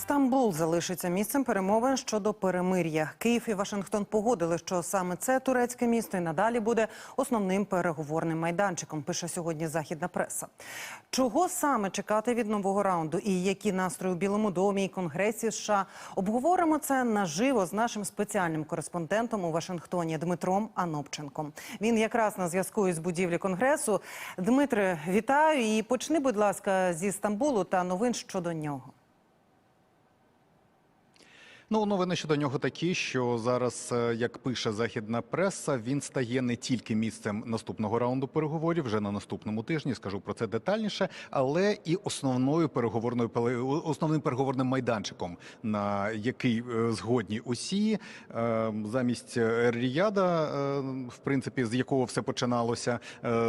Стамбул залишиться місцем перемовин щодо перемир'я. Київ і Вашингтон погодили, що саме це турецьке місто і надалі буде основним переговорним майданчиком. Пише сьогодні західна преса. Чого саме чекати від нового раунду і які настрої у Білому домі і Конгресі США обговоримо це наживо з нашим спеціальним кореспондентом у Вашингтоні Дмитром Анопченком. Він якраз на зв'язку із будівлі конгресу. Дмитре, вітаю і почни, будь ласка, зі Стамбулу та новин щодо нього. Ну, новини щодо нього такі, що зараз, е, як пише західна преса, він стає не тільки місцем наступного раунду переговорів вже на наступному тижні. Скажу про це детальніше, але і основною переговорною основним переговорним майданчиком, на який е, згодні усі Е, замість Ріяда, в принципі, з якого все починалося,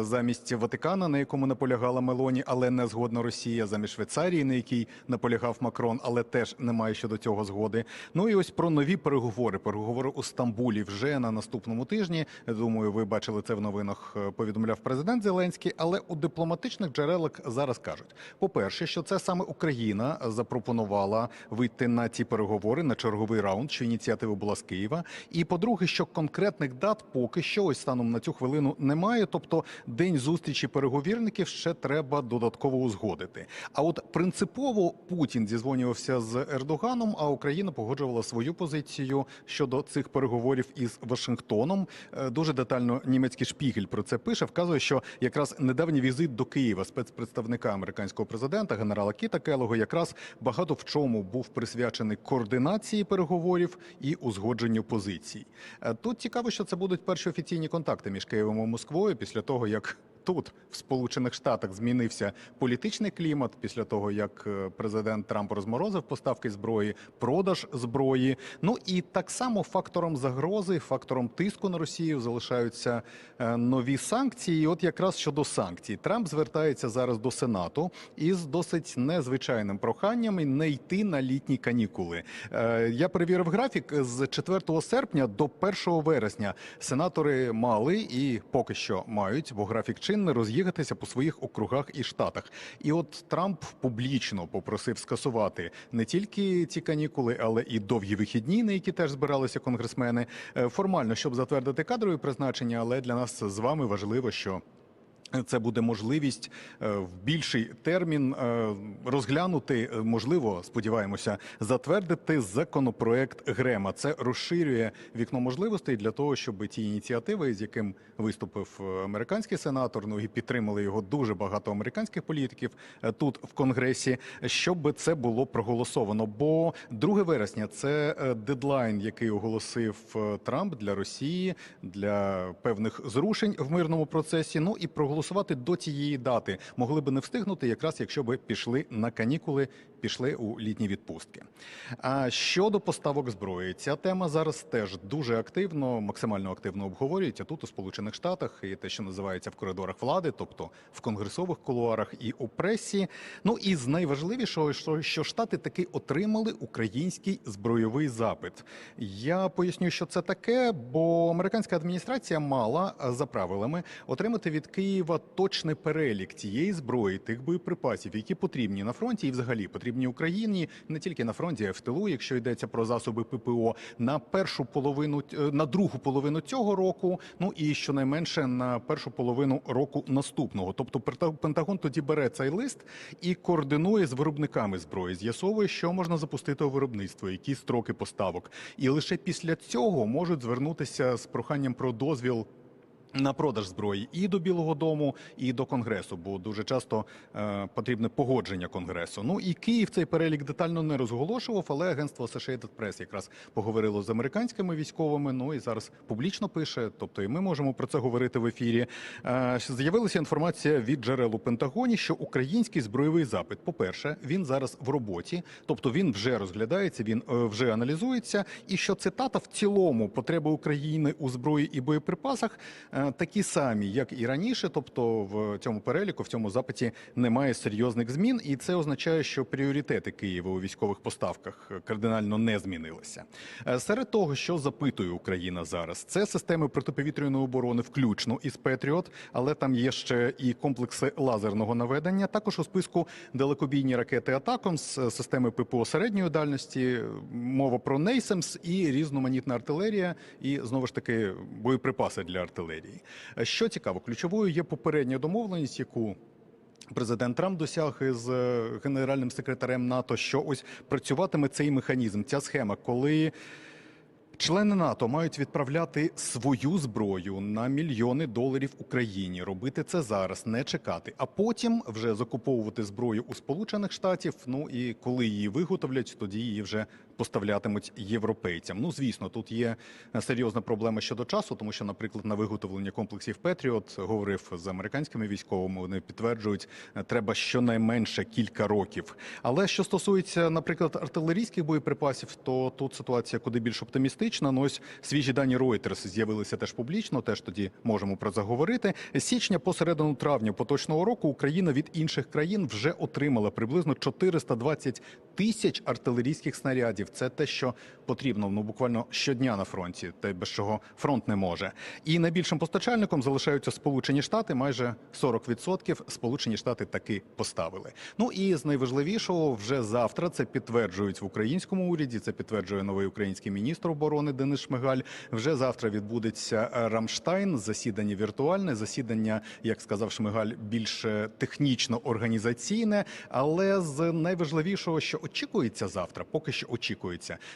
замість Ватикана, на якому наполягала Мелоні, але не згодна Росія, замість Швейцарії, на якій наполягав Макрон, але теж немає щодо цього згоди. Ну і ось про нові переговори. Переговори у Стамбулі вже на наступному тижні. Думаю, ви бачили це в новинах. е, Повідомляв президент Зеленський. Але у дипломатичних джерелах зараз кажуть: по-перше, що це саме Україна запропонувала вийти на ці переговори на черговий раунд, що ініціатива була з Києва. І по-друге, що конкретних дат поки що ось станом на цю хвилину немає. Тобто, день зустрічі переговірників ще треба додатково узгодити. А от принципово Путін зізвонювався з Ердоганом, а Україна погоджувала свою позицію щодо цих переговорів із Вашингтоном. Е, Дуже детально німецький шпігель про це пише. Вказує, що якраз недавній візит до Києва спецпредставника американського президента генерала Кіта Келого якраз багато в чому був присвячений координації переговорів і узгодженню позицій. Е, Тут цікаво, що це будуть перші офіційні контакти між Києвом і Москвою після того, як тут, в Сполучених Штатах, змінився політичний клімат після того, як е, президент Трамп розморозив поставки зброї, продаж зброї. Ну і так само фактором загрози, фактором тиску на Росію залишаються е, нові санкції. І от якраз щодо санкцій, Трамп звертається зараз до Сенату із досить незвичайним проханням не йти на літні канікули. Е, Я перевірив графік з 4 серпня до 1 вересня. Сенатори мали і поки що мають, бо графік чинний, роз'їхатися по своїх округах і штатах. І от Трамп публічно попросив скасувати не тільки ці канікули, але і довгі вихідні, на які теж збиралися конгресмени. Е, Формально, щоб затвердити кадрові призначення, але для нас з вами важливо, що. Це буде можливість е, в більший термін е, розглянути, е, можливо, сподіваємося, затвердити законопроект Грема. Це розширює вікно можливостей для того, щоб ті ініціативи, з яким виступив американський сенатор, ну і підтримали його дуже багато американських політиків тут в конгресі, щоб це було проголосовано. Бо 2 вересня це дедлайн, який оголосив Трамп для Росії для певних зрушень в мирному процесі. Ну і проголосувати до цієї дати могли би не встигнути, якраз якщо би пішли на канікули, пішли у літні відпустки. А щодо поставок зброї, ця тема зараз теж дуже активно, максимально активно обговорюється тут у Сполучених Штатах і те, що називається в коридорах влади, тобто в конгресових кулуарах і у пресі. Ну і з найважливішого, що, що штати таки отримали український збройовий запит. Я поясню, що це таке, бо американська адміністрація мала за правилами отримати від Києва точний перелік тієї зброї, тих боєприпасів, які потрібні на фронті і взагалі потрібні Україні не тільки на фронті, а й в тилу, якщо йдеться про засоби ППО, на першу половину е, на другу половину цього року. Ну і щонайменше на першу половину року наступного. Тобто Пента- Пентагон тоді бере цей лист і координує з виробниками зброї, з'ясовує, що можна запустити у виробництво, які строки поставок, і лише після цього можуть звернутися з проханням про дозвіл. На продаж зброї і до Білого Дому, і до Конгресу, бо дуже часто е, потрібне погодження Конгресу. Ну і Київ цей перелік детально не розголошував, але агентство Associated Press якраз поговорило з американськими військовими. Ну і зараз публічно пише. Тобто, і ми можемо про це говорити в ефірі. Е, з'явилася інформація від джерел у Пентагоні, що український збройовий запит, по-перше, він зараз в роботі, тобто він вже розглядається, він е, вже аналізується. І що цитата в цілому потреби України у зброї і боєприпасах. е, такі самі, як і раніше. Тобто в цьому переліку, в цьому запиті немає серйозних змін, і це означає, що пріоритети Києва у військових поставках кардинально не змінилися. Е, Серед того, що запитує Україна зараз, це системи протиповітряної оборони, включно із Петріот, але там є ще і комплекси лазерного наведення. Також у списку далекобійні ракети Атакомс, е, системи ППО середньої дальності, мова про Нейсемс і різноманітна артилерія, і знову ж таки боєприпаси для артилерії. Е, Що цікаво, ключовою є попередня домовленість, яку Президент Трамп досяг із е, генеральним секретарем НАТО, що ось працюватиме цей механізм, ця схема, коли члени НАТО мають відправляти свою зброю на мільйони доларів Україні, робити це зараз, не чекати, а потім вже закуповувати зброю у Сполучених Штатів. Ну і коли її виготовлять, тоді її вже поставлятимуть європейцям. Ну звісно, тут є серйозна проблема щодо часу, тому що, наприклад, на виготовлення комплексів Петріот говорив з американськими військовими. Вони підтверджують, е, треба щонайменше кілька років. Але що стосується, наприклад, артилерійських боєприпасів, то тут ситуація куди більш оптимістична. Ну ось свіжі дані Reuters з'явилися теж публічно. Теж тоді можемо про це говорити. Січня по середину травня поточного року Україна від інших країн вже отримала приблизно 420 тисяч артилерійських снарядів. Це те, що потрібно ну буквально щодня на фронті, те без чого фронт не може. І найбільшим постачальником залишаються Сполучені Штати. Майже 40% Сполучені Штати таки поставили. Ну і з найважливішого вже завтра це підтверджують в українському уряді. Це підтверджує новий український міністр оборони Денис Шмигаль. Вже завтра відбудеться Рамштайн. Засідання віртуальне, засідання, як сказав Шмигаль, більш е, технічно організаційне. Але з найважливішого, що очікується завтра, поки що очікується,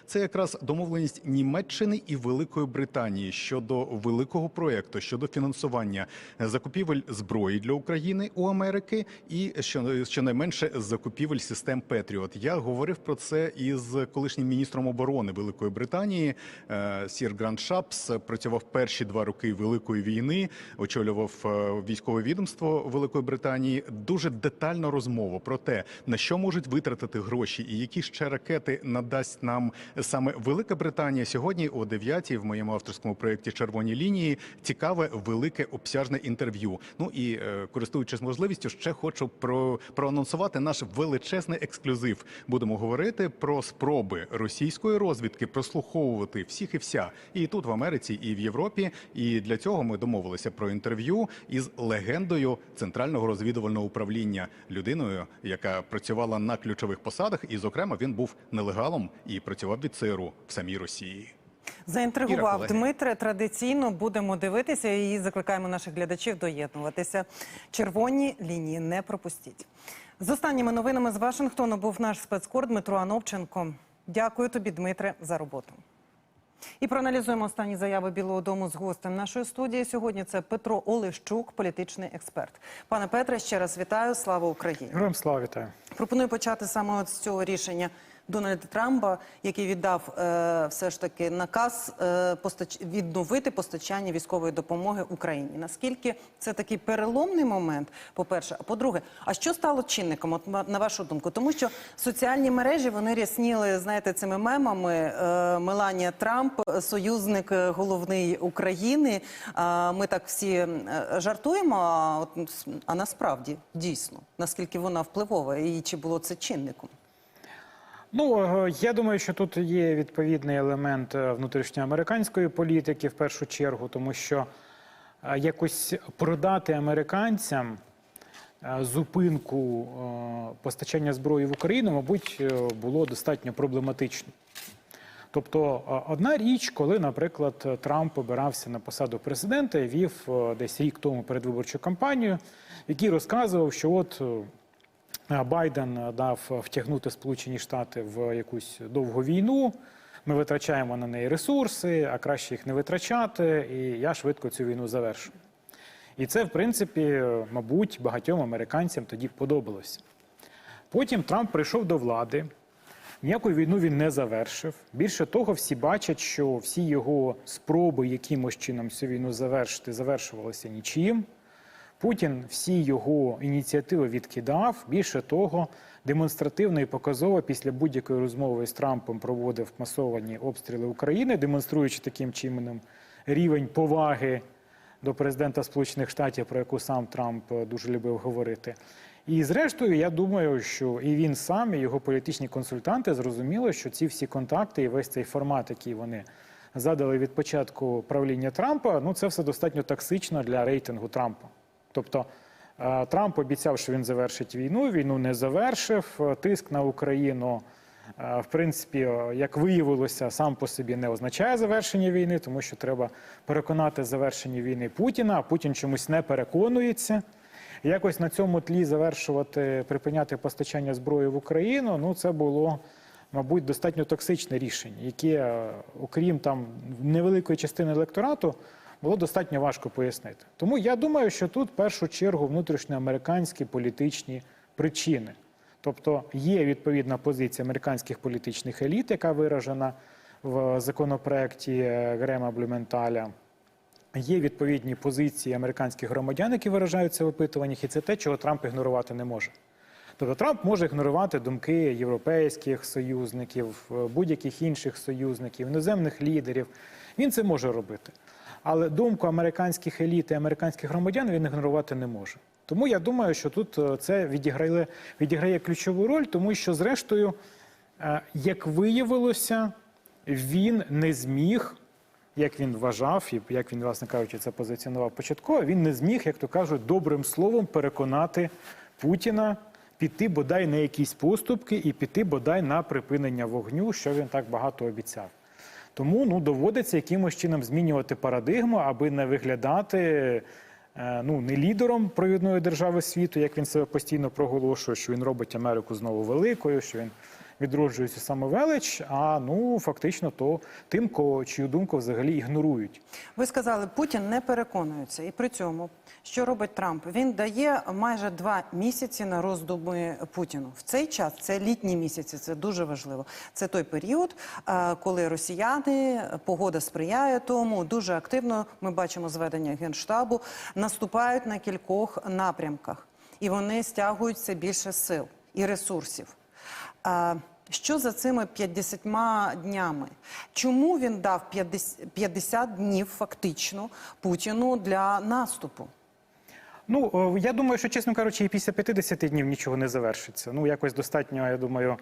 це якраз домовленість Німеччини і Великої Британії щодо великого проекту щодо фінансування закупівель зброї для України у Америки і що щонайменше закупівель систем Петріот. Я говорив про це із колишнім міністром оборони Великої Британії. Е, Сір Гранд Шапс працював перші два роки Великої війни, очолював е, військове відомство Великої Британії. Дуже детальна розмова про те, на що можуть витратити гроші і які ще ракети надасть нам саме Велика Британія. Сьогодні о 9 в моєму авторському проєкті Червоні лінії цікаве велике обсяжне інтерв'ю. Ну і е, користуючись можливістю, ще хочу про проанонсувати наш величезний ексклюзив. Будемо говорити про спроби російської розвідки прослуховувати всіх і вся, і тут в Америці, і в Європі. І для цього ми домовилися про інтерв'ю із легендою центрального розвідувального управління, людиною, яка працювала на ключових посадах, і, зокрема, він був нелегалом і працював від ЦРУ в самій Росії. Заінтригував. Дмитре. Традиційно будемо дивитися і закликаємо наших глядачів доєднуватися. Червоні лінії не пропустіть. З останніми новинами з Вашингтону був наш спецкор Дмитро Ановченко. Дякую тобі, Дмитре, за роботу. І проаналізуємо останні заяви Білого Дому з гостем нашої студії. Сьогодні це Петро Олещук, політичний експерт. Пане Петре, ще раз вітаю. Слава Україні! Героям слава вітаю. Пропоную почати саме от з цього рішення Дональда Трампа, який віддав е, все ж таки наказ е, відновити постачання військової допомоги Україні. Наскільки це такий переломний момент? По перше, а по-друге, а що стало чинником? От на- вашу думку, тому що соціальні мережі вони рясніли, знаєте, цими мемами. Е, Меланія Трамп, союзник е, головний України. Ми так всі жартуємо. От, а насправді дійсно наскільки вона впливова, і чи було це чинником? Ну е, я думаю, що тут є відповідний елемент е, внутрішньоамериканської політики в першу чергу, тому що е, якось продати американцям зупинку постачання зброї в Україну, мабуть, було достатньо проблематично. Тобто, одна річ, коли, наприклад, Трамп обирався на посаду президента і вів десь рік тому передвиборчу кампанію, який розказував, що от Байден дав втягнути Сполучені Штати в якусь довгу війну. Ми витрачаємо на неї ресурси, а краще їх не витрачати, і я швидко цю війну завершу. І це, в принципі, мабуть, багатьом американцям тоді подобалося. Потім Трамп прийшов до влади, ніяку війну він не завершив. Більше того, всі бачать, що всі його спроби якимось чином цю війну завершити завершувалися нічим. Путін всі його ініціативи відкидав. Більше того, демонстративно і показово після будь-якої розмови з Трампом проводив масовані обстріли України, демонструючи таким чином рівень поваги до президента Сполучених Штатів, про яку сам Трамп е, дуже любив говорити. І зрештою, я думаю, що і він сам, і його політичні консультанти зрозуміли, що ці всі контакти і весь цей формат, який вони задали від початку правління Трампа, ну це все достатньо токсично для рейтингу Трампа. Тобто е, Трамп обіцяв, що він завершить війну. Війну не завершив. Е, Тиск на Україну, е, в принципі, як виявилося, сам по собі не означає завершення війни, тому що треба переконати завершення війни Путіна. А Путін чомусь не переконується. Якось на цьому тлі завершувати, припиняти постачання зброї в Україну. Ну це було, мабуть, достатньо токсичне рішення, яке, окрім там невеликої частини електорату, було достатньо важко пояснити. Тому я думаю, що тут в першу чергу внутрішньоамериканські політичні причини. Тобто є відповідна позиція американських політичних еліт, яка виражена в законопроекті е, Грема Блюменталя. Є відповідні позиції американських громадян, які виражаються в опитуваннях, і це те, чого Трамп ігнорувати не може. Тобто Трамп може ігнорувати думки європейських союзників, е, будь-яких інших союзників, іноземних лідерів. Він це може робити. Але думку американських еліт і американських громадян він ігнорувати не може. Тому я думаю, що тут е, це відіграє, відіграє ключову роль, тому що, зрештою, е, як виявилося, він не зміг як він вважав, і як він, власне кажучи, це позиціонував початково, він не зміг, як то кажуть, добрим словом переконати Путіна піти бодай на якісь поступки і піти бодай на припинення вогню, що він так багато обіцяв. Тому ну, доводиться якимось чином змінювати парадигму, аби не виглядати е, ну, не лідером провідної держави світу, як він себе постійно проголошує, що він робить Америку знову великою, що він відроджує цю самовелич, а ну фактично то тим, кого чию думку взагалі ігнорують. Ви сказали, Путін не переконується. І при цьому, що робить Трамп? Він дає майже два місяці на роздуми Путіну. В цей час це літні місяці, це дуже важливо. Це той період, е, коли росіяни, погода сприяє тому, дуже активно ми бачимо зведення генштабу, наступають на кількох напрямках, і вони стягують все більше сил і ресурсів. А, Що за цими 50 днями? Чому він дав 50 50 днів фактично Путіну для наступу? Ну я думаю, що чесно кажучи, і після 50 днів нічого не завершиться. Ну якось достатньо, я думаю,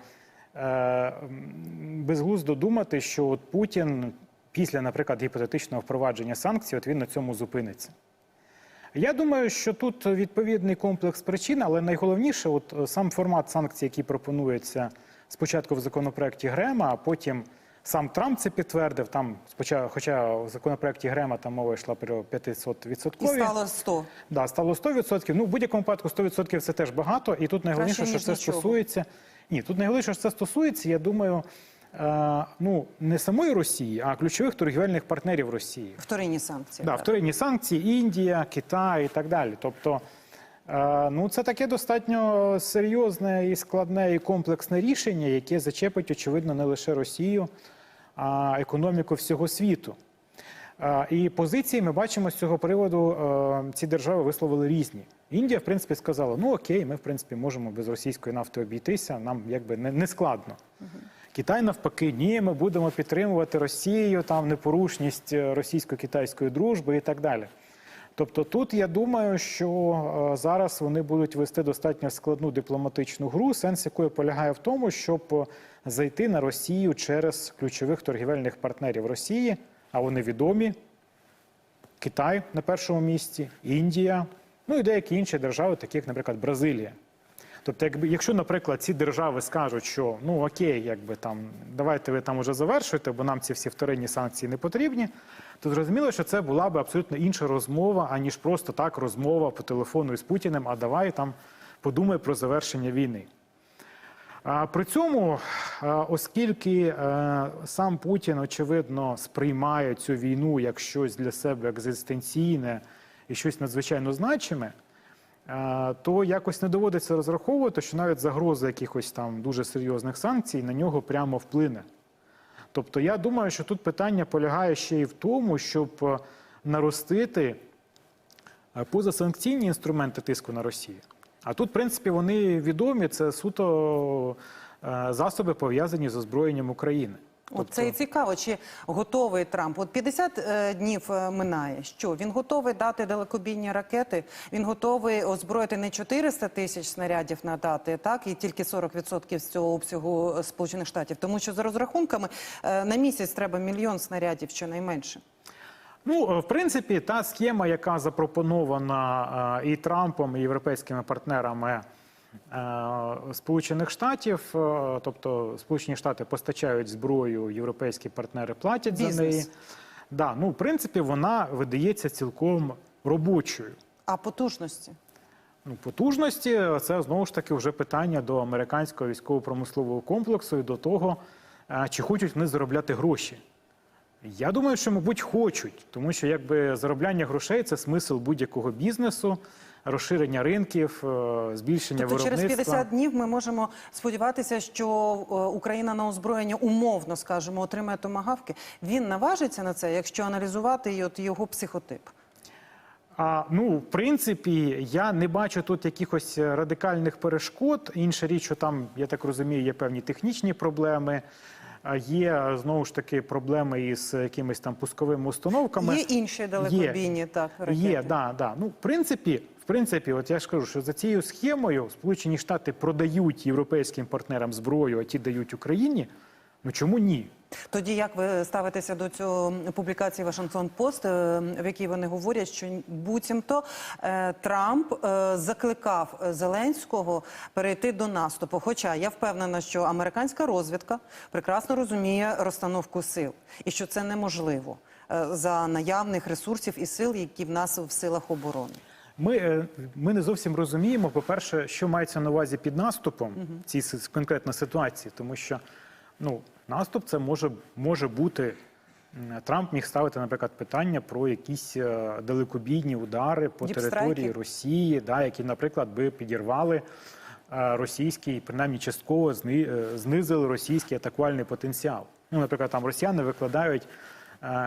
е, безглуздо думати, що от Путін після, наприклад, гіпотетичного впровадження санкцій, от він на цьому зупиниться. Я думаю, що тут відповідний комплекс причин, але найголовніше, от е, сам формат санкцій, який пропонується спочатку в законопроекті Грема, а потім сам Трамп це підтвердив. Там спочатку, хоча в законопроекті Грема там мова йшла про 500 І стало 100. Да, стало 100%. Ну, в будь-якому випадку 100% це теж багато. І тут найголовніше, Краще, що це нічого. стосується. Ні, тут найголовніше, що це стосується, я думаю, е, ну, не самої Росії, а ключових торгівельних партнерів Росії. Вторинні санкції. Да, так. вторинні санкції, Індія, Китай і так далі. Тобто, ну, це таке достатньо серйозне і складне і комплексне рішення, яке зачепить, очевидно, не лише Росію, а економіку всього світу. Е, І позиції ми бачимо з цього приводу, е, ці держави висловили різні. Індія, в принципі, сказала: ну окей, ми в принципі можемо без російської нафти обійтися, нам якби не, не складно. Китай навпаки, ні, ми будемо підтримувати Росію, там непорушність е, російсько-китайської дружби і так далі. Тобто тут я думаю, що е, зараз вони будуть вести достатньо складну дипломатичну гру, сенс якої полягає в тому, щоб зайти на Росію через ключових торгівельних партнерів Росії, а вони відомі. Китай на першому місці, Індія, ну і деякі інші держави, такі як, наприклад, Бразилія. Тобто, якби, якщо, наприклад, ці держави скажуть, що ну окей, якби там давайте ви там уже завершуєте, бо нам ці всі вторинні санкції не потрібні, то зрозуміло, що це була б абсолютно інша розмова, аніж просто так розмова по телефону із Путіним, а давай там подумай про завершення війни. А при цьому, оскільки е, сам Путін, очевидно, сприймає цю війну як щось для себе екзистенційне і щось надзвичайно значиме, то якось не доводиться розраховувати, що навіть загроза якихось там дуже серйозних санкцій на нього прямо вплине. Тобто, я думаю, що тут питання полягає ще й в тому, щоб е, наростити е, позасанкційні інструменти тиску на Росію. А тут, в принципі, вони відомі, це суто е, засоби пов'язані з озброєнням України. От це і цікаво, чи готовий Трамп. От 50 е, днів е, минає. Що він готовий дати далекобійні ракети? Він готовий озброїти не 400 тисяч снарядів надати, так і тільки 40% з цього обсягу е, Сполучених Штатів. Тому що за розрахунками е, на місяць треба мільйон снарядів, щонайменше. Ну, е, в принципі, та схема, яка запропонована і Трампом, і європейськими партнерами Сполучених Штатів, е, тобто Сполучені Штати постачають зброю, європейські партнери платять за неї. Да, ну, в принципі, вона видається цілком робочою. А потужності? Ну, потужності це знову ж таки вже питання до американського військово-промислового комплексу і до того, е, чи хочуть вони заробляти гроші. Я думаю, що, мабуть, хочуть, тому що якби заробляння грошей це смисл будь-якого бізнесу, розширення ринків, е, збільшення Тобто через виробництва. 50 днів ми можемо сподіватися, що е, Україна на озброєння умовно, скажімо, отримає томагавки. Він наважиться на це, якщо аналізувати от його психотип. А ну, в принципі, я не бачу тут якихось радикальних перешкод. Інша річ, що там, я так розумію, є певні технічні проблеми. а Є знову ж таки проблеми із якимись там пусковими установками. Є інші далекобійні так ракети. Є, да, да. Ну, в принципі, принципі, от я ж кажу, що за цією схемою Сполучені Штати продають європейським партнерам зброю, а ті дають Україні. Ну чому ні? Тоді як ви ставитеся до цього публікації Вашингтон Пост, е, в якій вони говорять, що буцімто е, Трамп е, закликав Зеленського перейти до наступу. Хоча я впевнена, що американська розвідка прекрасно розуміє розстановку сил і що це неможливо за наявних ресурсів і сил, які в нас в силах оборони. Ми, е, ми не зовсім розуміємо, по-перше, що мається на увазі під наступом в цій конкретній ситуації, тому що ну, наступ це може, може бути. Трамп міг ставити, наприклад, питання про якісь е, далекобійні удари по Діпстрайки? території Росії, да, які, наприклад, би підірвали е, російський, принаймні частково зни- знизили російський атакувальний потенціал. Ну, наприклад, там росіяни викладають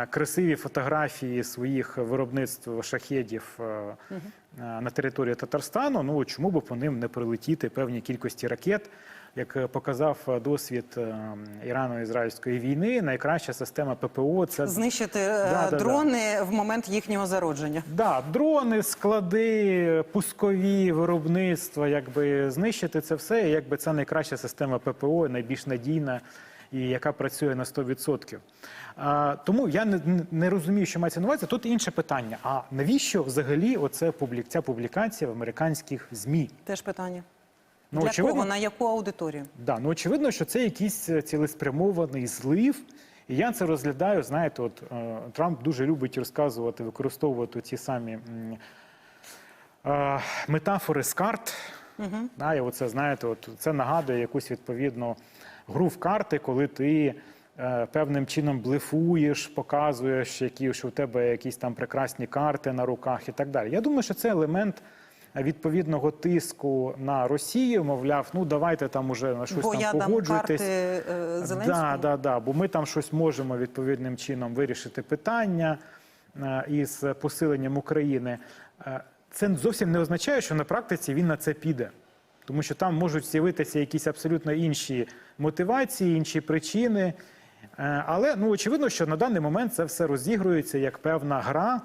красиві фотографії своїх виробництв шахедів е, е, на території Татарстану. Ну чому б по ним не прилетіти певній кількості ракет? Як е, показав е, досвід е, Ірано-ізраїльської війни, найкраща система ППО це Знищити е, Да, да, да. дрони в момент їхнього зародження. Да, дрони, склади, пускові виробництва, якби знищити це все, якби це найкраща система ППО, найбільш надійна і яка працює на 100%. А, тому я не, не розумію, що мається на увазі. Тут інше питання. А навіщо взагалі оце публік, ця публікація в американських ЗМІ? Теж питання. Ну, Для очевидно- кого? На яку аудиторію? Да, ну очевидно, що це якийсь е, цілеспрямований злив. І я це розглядаю. Знаєте, от е, Трамп дуже любить розказувати, використовувати ці самі е, метафори з карт. Да, і оце, знаєте, от це нагадує якусь відповідну гру в карти, коли ти е, певним чином блефуєш, показуєш, які, що у тебе якісь там прекрасні карти на руках і так далі. Я думаю, що це елемент. Відповідного тиску на Росію, мовляв, ну давайте там уже на щось Бо там я дам погоджуйтесь. карти е. Да, да, да, бо ми там щось можемо відповідним чином вирішити питання е, із посиленням України. Це зовсім не означає, що на практиці він на це піде. Тому що там можуть з'явитися якісь абсолютно інші мотивації, інші причини. Е, Але ну, очевидно, що на даний момент це все розігрується як певна гра,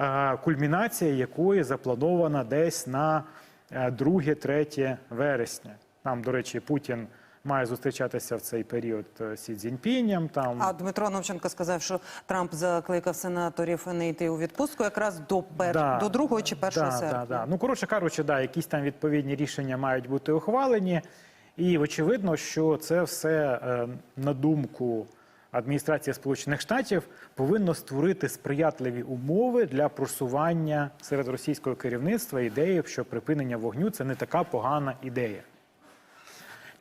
е, кульмінація якої запланована десь на 2-3 вересня. Там, до речі, Путін має зустрічатися в цей період е, Сі Цзіньпінем. Там А Дмитро Новченко сказав, що Трамп закликав сенаторів не йти у відпустку якраз до пер... Да. до 2 чи 1 да, серпня. Да, да. Ну, коротше кажучи, да, якісь там відповідні рішення мають бути ухвалені. І очевидно, що це все, е, на думку адміністрації Сполучених Штатів, повинно створити сприятливі умови для просування серед російського керівництва ідеї, що припинення вогню це не така погана ідея.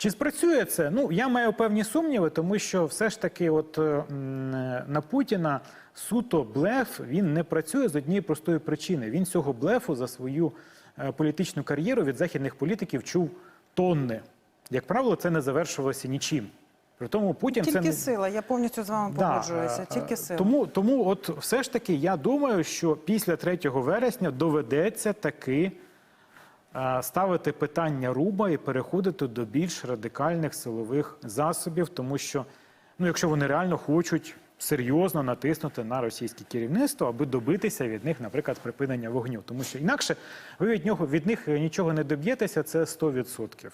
Чи спрацює це? Ну я маю певні сумніви, тому що все ж таки, от е, на Путіна суто блеф він не працює з однієї простої причини. Він цього блефу за свою е, політичну кар'єру від західних політиків чув тонни. Як правило, це не завершувалося нічим. При тому Путін Тільки це сила. Я повністю з вами Да, погоджуюся. е, Тільки сила. Тому, тому, от все ж таки, я думаю, що після 3 вересня доведеться таки ставити питання руба і переходити до більш радикальних силових засобів, тому що ну, якщо вони реально хочуть серйозно натиснути на російське керівництво, аби добитися від них, наприклад, припинення вогню. Тому що інакше ви від нього від них нічого не доб'єтеся, це 100%.